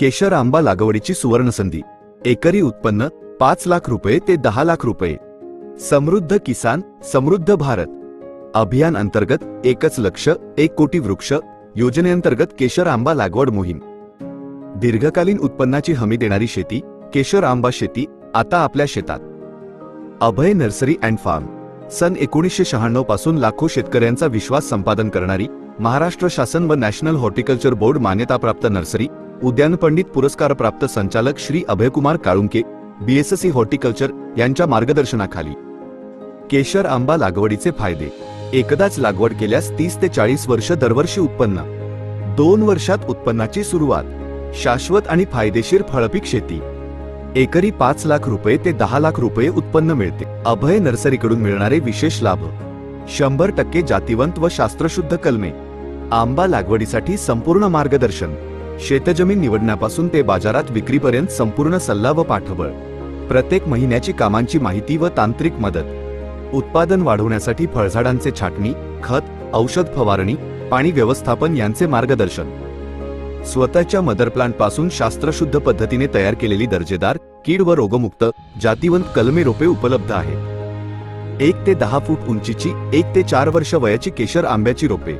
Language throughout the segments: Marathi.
केशर आंबा लागवडीची सुवर्णसंधी. एकरी उत्पन्न पाच लाख रुपये ते दहा लाख रुपये. समृद्ध किसान समृद्ध भारत. अभियान अंतर्गत एकच लक्ष एक कोटी वृक्ष योजनेअंतर्गत केशर आंबा लागवड मोहीम. दीर्घकालीन उत्पन्नाची हमी देणारी शेती केशर आंबा शेती आता आपल्या शेतात. Abhay nursery and farm. सन एकोणीसशे शहाण्णवपासून लाखो शेतकऱ्यांचा विश्वास संपादन करणारी महाराष्ट्र शासन व नॅशनल हॉर्टिकल्चर बोर्ड मान्यताप्राप्त नर्सरी उद्यान पंडित पुरस्कारप्राप्त संचालक श्री अभयकुमार काळुंके बीएससी हॉर्टिकल्चर यांच्या मार्गदर्शनाखाली. केशर आंबा लागवडीचे फायदे. एकदाच लागवड केल्यास तीस ते चाळीस वर्ष दरवर्षी उत्पन्न. दोन वर्षात उत्पन्नाची सुरुवात. शाश्वत आणि फायदेशीर फळपीक शेती. एकरी पाच लाख रुपये ते दहा लाख रुपये उत्पन्न मिळते. अभय नर्सरीकडून मिळणारे विशेष लाभ. शंभर टक्के जातिवंत व शास्त्रशुद्ध कलमे. आंबा लागवडीसाठी संपूर्ण मार्गदर्शन. शेतजमीन निवडण्यापासून ते बाजारात विक्रीपर्यंत संपूर्ण सल्ला व पाठबळ. प्रत्येक महिन्याची कामांची माहिती व तांत्रिक मदत. उत्पादन वाढवण्यासाठी फळझाडांचे छाटणी खत औषध फवारणी पाणी व्यवस्थापन यांचे मार्गदर्शन. स्वतःच्या मदर प्लांटपासून शास्त्रशुद्ध पद्धतीने तयार केलेली दर्जेदार कीड व रोगमुक्त जातीवंत कलमे रोपे उपलब्ध आहेत. एक ते दहा फूट उंचीची एक ते चार वर्ष वयाची केशर आंब्याची रोपे.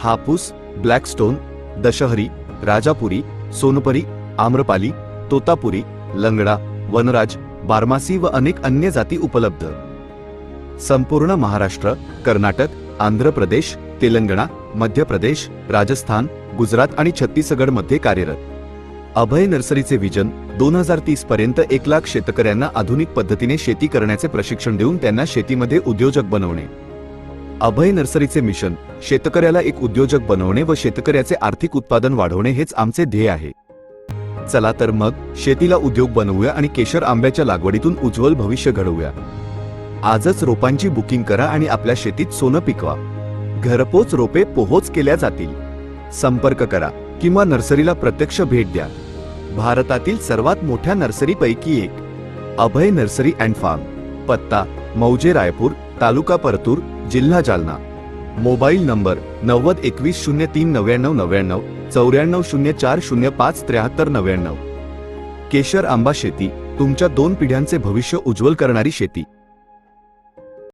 हापूस ब्लॅकस्टोन दशहरी राजापुरी सोनपरी आम्रपाली तोतापुरी लंगडा वनराज बारमासी व अनेक अन्य जाती उपलब्ध. संपूर्ण महाराष्ट्र कर्नाटक आंध्र प्रदेश तेलंगणा मध्य प्रदेश राजस्थान गुजरात आणि छत्तीसगडमध्ये कार्यरत. अभय नर्सरीचे विजन दोन हजार तीस पर्यंत एक लाख शेतकऱ्यांना आधुनिक पद्धतीने शेती करण्याचे प्रशिक्षण देऊन त्यांना शेतीमध्ये उद्योजक बनवणे. अभय नर्सरीचे मिशन शेतकऱ्याला एक उद्योजक बनवणे व शेतकऱ्याचे आर्थिक उत्पादन वाढवणे हेच आमचे ध्येय आहे. चला तर मग शेतीला उद्योग बनवूया आणि केशर आंब्याच्या लागवडीतून उज्ज्वल भविष्य घडवूया. आजच रोपांची बुकिंग करा आणि आपल्या शेतीत सोनं पिकवा. घरपोच रोपे पोहोच केल्या जातील. संपर्क करा किंवा नर्सरीला प्रत्यक्ष भेट द्या. भारतातील सर्वात मोठ्या नर्सरीपैकी एक अभय नर्सरी अँड फार्म. पत्ता मौजे रायपूर तालुका परतूर जिल्हा जालना. मोबाईल नंबर नव्वद एकवीस शून्य तीन नव्याण्णव नव्याण्णव चौऱ्याण्णव शून्य चार शून्य पाच त्र्याहत्तर नव्याण्णव. केशर आंबा शेती तुमच्या दोन पिढ्यांचे भविष्य उज्ज्वल करणारी शेती.